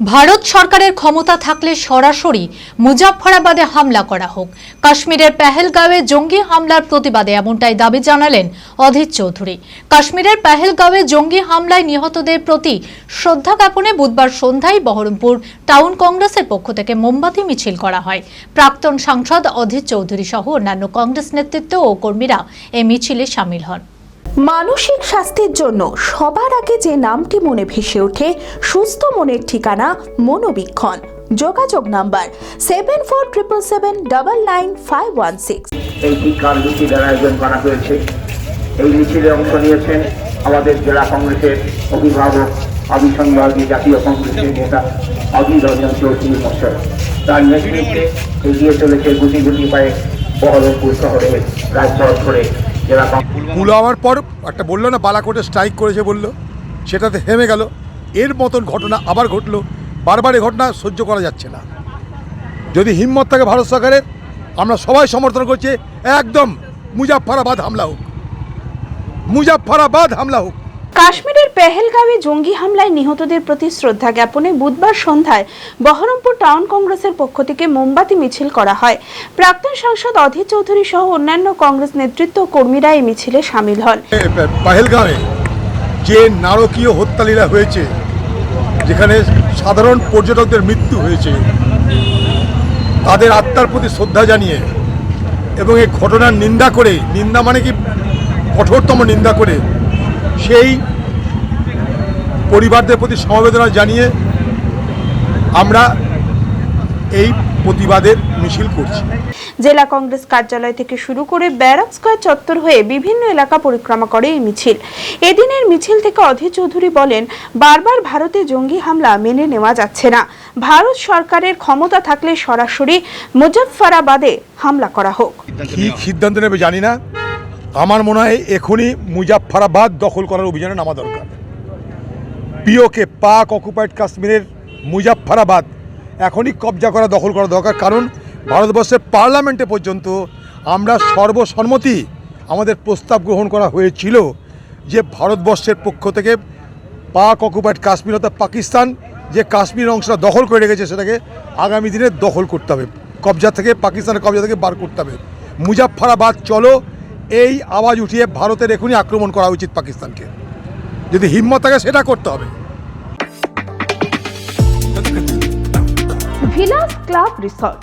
ভারত সরকারের ক্ষমতা থাকলে সরাসরি মুজাফফরাবাদে হামলা করা হোক। কাশ্মীরের পেহেলগাঁওয়ে জঙ্গি হামলার প্রতিবাদে এমনটাই দাবি জানালেন অধীর চৌধুরী। কাশ্মীরের পেহেলগাঁওয়ে জঙ্গি হামলায় নিহতদের প্রতি শ্রদ্ধা জ্ঞাপনে বুধবার সন্ধ্যায় বহরমপুর টাউন কংগ্রেসের পক্ষ থেকে মোমবাতি মিছিল করা হয়। প্রাক্তন সাংসদ অধীর চৌধুরী সহ অন্যান্য কংগ্রেস নেতৃত্ব ও কর্মীরা এই মিছিলে সামিল হন। মানসিক স্বাস্থ্যের জন্য সবার আগে যে নামটি মনে ভেসে ওঠে, সুস্থ মনের ঠিকানা মনোবীক্ষণ। যোগাযোগ number seven four triple seven double nine five one six এই শিক্ষার মিছিলের আয়োজন করা হয়েছে। এই মিছিলে অংশ নিয়েছেন আমাদের জেলা কংগ্রেসের অভিভাবক অভিসংবাদী জাতীয় কংগ্রেসের নেতা অধীর রঞ্জন চৌধুরী মশাই তার নেতৃত্বে এগিয়ে চলেছে গুটি গুটি পায়ে বহরমপুর শহরে রাজপথ কংগ্রেস পুলওয়ামার পর একটা বলল না, বালাকোটে স্ট্রাইক করেছে বলল। সেটাতে হেমে গেল। এর মতন ঘটনা আবার ঘটলো। বারবার এই ঘটনা সহ্য করা যাচ্ছে না। যদি হিম্মত থাকে ভারত সরকারের, আমরা সবাই সমর্থন করছি, একদম মুজাফফরাবাদ হামলা হোক। মুজাফফরাবাদ হামলা হোক। কাশ্মীরের পেহেলগাঁওয়ে জঙ্গি হামলায় নিহতদের প্রতি শ্রদ্ধা জ্ঞাপনে বুধবার সন্ধ্যায় বহরমপুর টাউন কংগ্রেসের পক্ষ থেকে মোমবাতি মিছিল করা হয়। প্রাক্তন সাংসদ অধীর চৌধুরী সহ অন্যান্য কংগ্রেস নেতৃত্ব কর্মীরা এই মিছিলে সামিল হন। পাহেলগাঁওয়ে যে নারকীয় হত্যালীলা হয়েছে, যেখানে সাধারণ পর্যটকদের মৃত্যু হয়েছে, তাদের আত্মার প্রতি শ্রদ্ধা জানিয়ে এবং এই ঘটনার নিন্দা করে, নিন্দা মানে কি? কঠোরতম নিন্দা করে সেই পরিবারদের প্রতি সমবেদনা জানিয়ে আমরা এই প্রতিবাদের মিছিল করছি। জেলা কংগ্রেস কার্যালয় থেকে শুরু করে ব্যারাক স্কয়ার চত্বর হয়ে বিভিন্ন এলাকা পরিক্রমা করে এই মিছিল। এদিনের মিছিল থেকে অধীর চৌধুরী বলেন বারবার ভারতে জঙ্গি হামলা মেনে নেওয়া যাচ্ছে না। ভারত সরকারের ক্ষমতা থাকলে সরাসরি মুজফফরাবাদে হামলা করা হোক। সিদ্ধান্ত নেবে জানি না। আমার মনে হয় এখনই মুজাফফরাবাদ দখল করার অভিযানে নামা দরকার। পিওকে পাক অকুপাইড কাশ্মীরের মুজাফফরাবাদ এখনই কবজা করা দখল করা দরকার, কারণ ভারতবর্ষের পার্লামেন্টে পর্যন্ত আমরা সর্বসম্মতি আমাদের প্রস্তাব গ্রহণ করা হয়েছিল যে ভারতবর্ষের পক্ষ থেকে পাক অকুপাইড কাশ্মীর অর্থাৎ পাকিস্তান যে কাশ্মীর অংশটা দখল করে রেখেছে সেটাকে আগামী দিনে দখল করতে হবে। কবজা থেকে, পাকিস্তানের কবজা থেকে বার করতে হবে। মুজাফফরাবাদ, চলো এই আওয়াজ উঠিয়ে ভারতের এখনই আক্রমণ করা উচিত পাকিস্তানকে। যদি হিম্মত থাকে, সেটা করতে হবে। Vilas club resort.